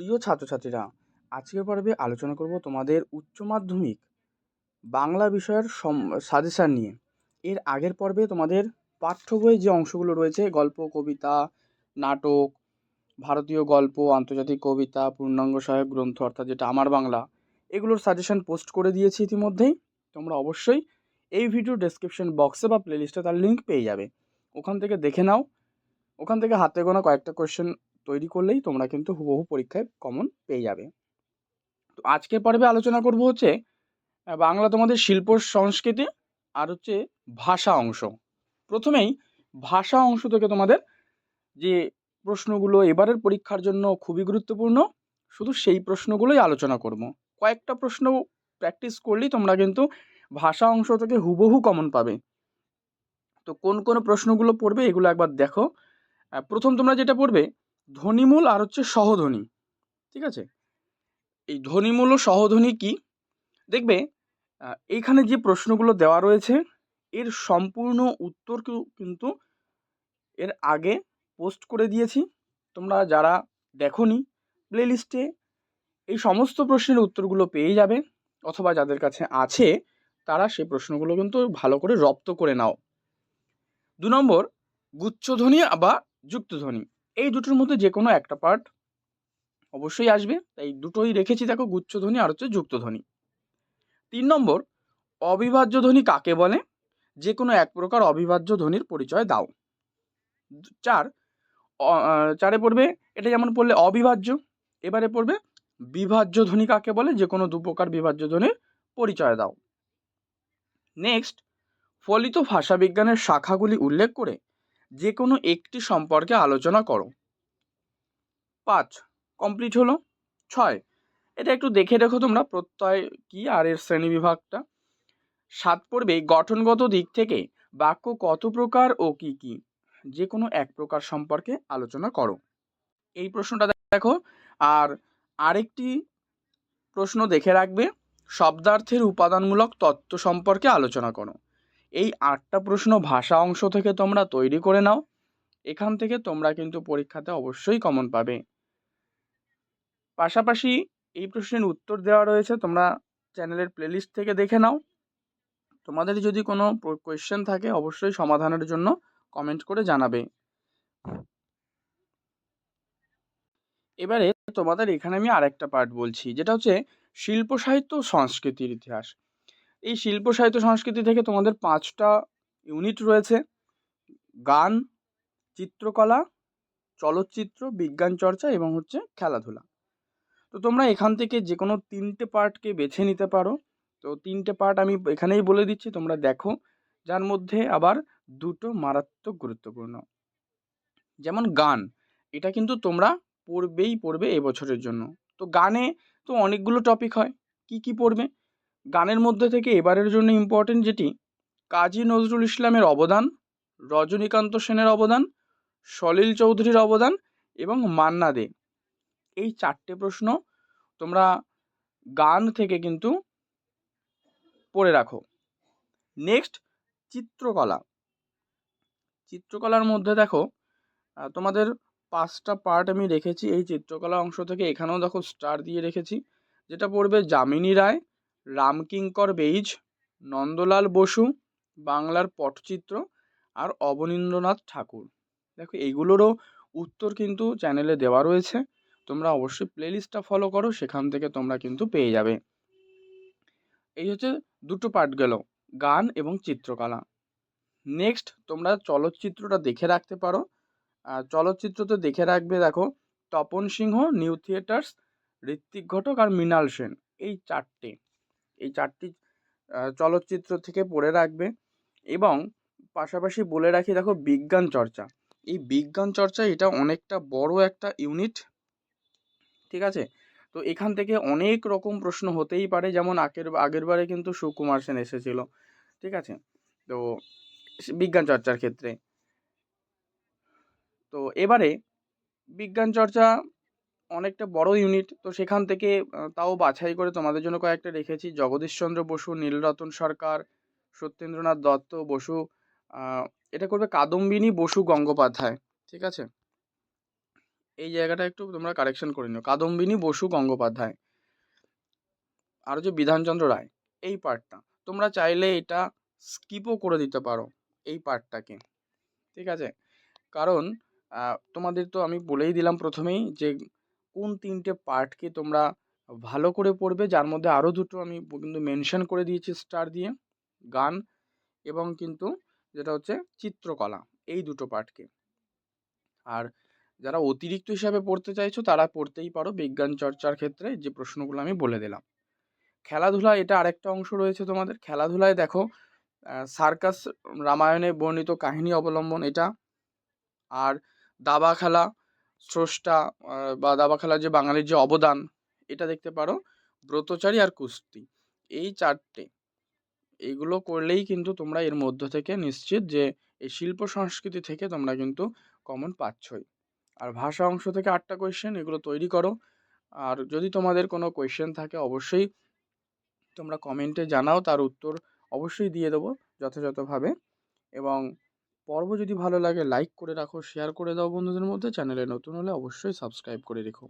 প্রিয় ছাত্রছাত্রীরা, আজকের পর্বে আলোচনা করব তোমাদের উচ্চ মাধ্যমিক বাংলা বিষয়ের সাজেশান নিয়ে। এর আগের পর্বে তোমাদের পাঠ্য বইয়ের যে অংশগুলো রয়েছে, গল্প, কবিতা, নাটক, ভারতীয় গল্প, আন্তর্জাতিক কবিতা, পূর্ণাঙ্গ সহায়ক গ্রন্থ, অর্থাৎ যেটা আমার বাংলা, এগুলোর সাজেশান পোস্ট করে দিয়েছি ইতিমধ্যেই। তোমরা অবশ্যই এই ভিডিও ডেসক্রিপশন বক্সে বা প্লেলিস্টে তার লিঙ্ক পেয়ে যাবে। ওখান থেকে দেখে নাও। ওখান থেকে হাতে গোনা কয়েকটা কোয়েশ্চেন তৈরি করলেই তোমরা কিন্তু হুবহু পরীক্ষায় কমন পেয়ে যাবে। তো আজকের পর্বে আলোচনা করব হচ্ছে বাংলা তোমাদের শিল্প সংস্কৃতি আর হচ্ছে ভাষা অংশ। প্রথমেই ভাষা অংশ থেকে তোমাদের যে প্রশ্নগুলো এবারের পরীক্ষার জন্য খুবই গুরুত্বপূর্ণ, শুধু সেই প্রশ্নগুলোই আলোচনা করব। কয়েকটা প্রশ্ন প্র্যাকটিস করলেই তোমরা কিন্তু ভাষা অংশ থেকে হুবহু কমন পাবে। তো কোন কোন প্রশ্নগুলো পড়বে এগুলো একবার দেখো। প্রথম তোমরা যেটা পড়বে ধ্বনিমূল আর হচ্ছে সহধ্বনি, ঠিক আছে? এই ধ্বনিমূল ও সহধ্বনি কি? দেখবে এইখানে যে প্রশ্নগুলো দেওয়া রয়েছে, এর সম্পূর্ণ উত্তর কিন্তু এর আগে পোস্ট করে দিয়েছি। তোমরা যারা দেখোনি, প্লেলিস্টে এই সমস্ত প্রশ্নের উত্তরগুলো পেয়ে যাবে, অথবা যাদের কাছে আছে, তারা সেই প্রশ্নগুলো কিন্তু ভালো করে রপ্ত করে নাও। দু নম্বর, গুচ্ছধ্বনি বা যুক্তধ্বনি। এই দুটোর মধ্যে যে কোনো একটা পার্ট অবশ্যই আসবে। তাই দুটোই রেখেছি দেখো গুচ্ছধ্বনি আর হচ্ছে যুক্তধ্বনি তিন নম্বর, অবিভাজ্য ধ্বনি কাকে বলে? যে কোনো এক প্রকার অবিভাজ্য ধ্বনির পরিচয় দাও। চার চারে পড়বে, এটা যেমন পড়লে অবিভাজ্য, এবারে পড়বে, বিভাজ্য ধ্বনি কাকে বলে? যে কোনো দু প্রকার বিভাজ্য ধ্বনির পরিচয় দাও। নেক্সট, ফলিত ভাষাবিজ্ঞানের শাখাগুলি উল্লেখ করে যে কোনো একটি সম্পর্কে আলোচনা করো। পাঁচ কমপ্লিট হলো। ছয়, এটা একটু দেখে রেখো তোমরা প্রত্যয় কি আর এর শ্রেণি বিভাগটা সাত পড়বে, গঠনগত দিক থেকে বাক্য কত প্রকার ও কি কি? যে কোনো এক প্রকার সম্পর্কে আলোচনা করো। এই প্রশ্নটা দেখো, আর আরেকটি প্রশ্ন দেখে রাখবে, শব্দার্থের উপাদানমূলক তত্ত্ব সম্পর্কে আলোচনা করো। এই আটটা প্রশ্ন ভাষা অংশ থেকে তোমরা তৈরি করে নাও। এখান থেকে তোমরা কিন্তু পরীক্ষাতে অবশ্যই কমন পাবে। পাশাপাশি এই প্রশ্নের উত্তর দেওয়া রয়েছে, তোমরা চ্যানেলের প্লেলিস্ট থেকে দেখে নাও। তোমাদের যদি কোনো কোয়েশ্চেন থাকে, অবশ্যই সমাধানের জন্য কমেন্ট করে জানাবে। এবারে তোমাদের এখানে আমি আরেকটা পার্ট বলছি, যেটা হচ্ছে শিল্প সাহিত্য ও সংস্কৃতির ইতিহাস। এই শিল্প সাহিত্য সংস্কৃতি থেকে তোমাদের পাঁচটা ইউনিট রয়েছে। গান, চিত্রকলা, চলচ্চিত্র, বিজ্ঞান চর্চা এবং হচ্ছে খেলাধুলা। তো তোমরা এখান থেকে যে কোনো তিনটে পার্টকে বেছে নিতে পারো। তো তিনটে পার্ট আমি এখানেই বলে দিচ্ছি, তোমরা দেখো। যার মধ্যে আবার দুটো মারাত্মক গুরুত্বপূর্ণ। যেমন গান, এটা কিন্তু তোমরা পড়বেই পড়বে এবছরের জন্য। তো গানে তো অনেকগুলো টপিক হয়, কি কি পড়বে? গানের মধ্যে থেকে এবারের জন্য ইম্পর্টেন্ট যেটি কাজী নজরুল ইসলামের অবদান, রজনীকান্ত সেনের অবদান, সলিল চৌধুরীর অবদান এবং মান্না দে। এই চারটে প্রশ্ন তোমরা গান থেকে কিন্তু পড়ে রাখো। নেক্সট চিত্রকলা। চিত্রকলার মধ্যে দেখো তোমাদের পাঁচটা পার্ট আমি রেখেছি। এই চিত্রকলা অংশ থেকে এখানেও দেখো স্টার দিয়ে রেখেছি। যেটা পড়বে যামিনী রায় রামকিঙ্কর বেইজ, নন্দলাল বসু, বাংলার পটচিত্র আর অবনীন্দ্রনাথ ঠাকুর। দেখো এইগুলোরও উত্তর কিন্তু চ্যানেলে দেওয়া রয়েছে। তোমরা অবশ্যই প্লেলিস্টটা ফলো করো, সেখান থেকে তোমরা কিন্তু পেয়ে যাবে। এই হচ্ছে দুটো পার্ট গেল, গান এবং চিত্রকলা। নেক্সট তোমরা চলচ্চিত্রটা দেখে রাখতে পারো। আর চলচ্চিত্র তো দেখে রাখবে, দেখো, তপন সিংহ, নিউ থিয়েটার্স, ঋত্বিক ঘটক আর মৃণাল সেন। এই চারটে। এই চারটি চলচ্চিত্র থেকে পড়ে রাখবে এবং পাশাপাশি বলে রাখি দেখো বিজ্ঞান চর্চা। এই বিজ্ঞান চর্চা এটা অনেকটা বড় একটা ইউনিট ঠিক আছে? তো এখান থেকে অনেক রকম প্রশ্ন হতেই পারে, যেমন আগের আগের বারে কিন্তু সুকুমার সেন এসেছিল, ঠিক আছে? তো বিজ্ঞান চর্চার ক্ষেত্রে। তো এবারে বিজ্ঞান চর্চা অনেকটা বড় ইউনিট তো সেখান থেকে তাও বাছাই করে তোমাদের জন্য কয়েকটা রেখেছি। জগদীশচন্দ্র বসু, নীলরতন সরকার, সত্যেন্দ্রনাথ দত্ত বসু এটা করবে কাদম্বিনী বসু গঙ্গোপাধ্যায়, ঠিক আছে? এই জায়গাটা একটু তোমরা কারেকশন করে নিও। কাদম্বিনী বসু গঙ্গোপাধ্যায়। আর যে বিধানচন্দ্র রায়, এই পার্টটা তোমরা চাইলে এটা স্কিপও করে দিতে পারো, এই পার্টটাকে ঠিক আছে? কারণ তোমাদের তো আমি বলেই দিলাম প্রথমেই যে কোন তিনটে পার্টকে তোমরা ভালো করে পড়বে? যার মধ্যে আরও দুটো আমি কিন্তু মেনশন করে দিয়েছি স্টার দিয়ে, গান এবং কিন্তু যেটা হচ্ছে চিত্রকলা, এই দুটো পার্টকে আর যারা অতিরিক্ত হিসাবে পড়তে চাইছো, তারা পড়তেই পারো বিজ্ঞান চর্চার ক্ষেত্রে যে প্রশ্নগুলো আমি বলে দিলাম। খেলাধুলা, এটা আরেকটা অংশ রয়েছে তোমাদের। খেলাধুলায় দেখো সার্কাস রামায়ণে বর্ণিত কাহিনী অবলম্বন এটা। আর দাবা খেলা স্রষ্টা বা দাবা খেলার যে বাঙালির যে অবদান, এটা দেখতে পারো, ব্রতচারী আর কুস্তি। এই চারটে। এইগুলো করলেই কিন্তু তোমরা এর মধ্য থেকে নিশ্চিত যে, এই শিল্প সংস্কৃতি থেকে তোমরা কিন্তু কমন পাচ্ছই। আর ভাষা অংশ থেকে আটটা কোয়েশ্চেন এগুলো তৈরি করো। আর যদি তোমাদের কোনো কোয়েশ্চেন থাকে, অবশ্যই তোমরা কমেন্টে জানাও, তার উত্তর অবশ্যই দিয়ে দেবো যথাযথভাবে। এবং পর্ব যদি ভালো লাগে লাইক করে রাখো শেয়ার করে দাও বন্ধুদের মধ্যে। চ্যানেলে নতুন হলে অবশ্যই সাবস্ক্রাইব করে রেখো।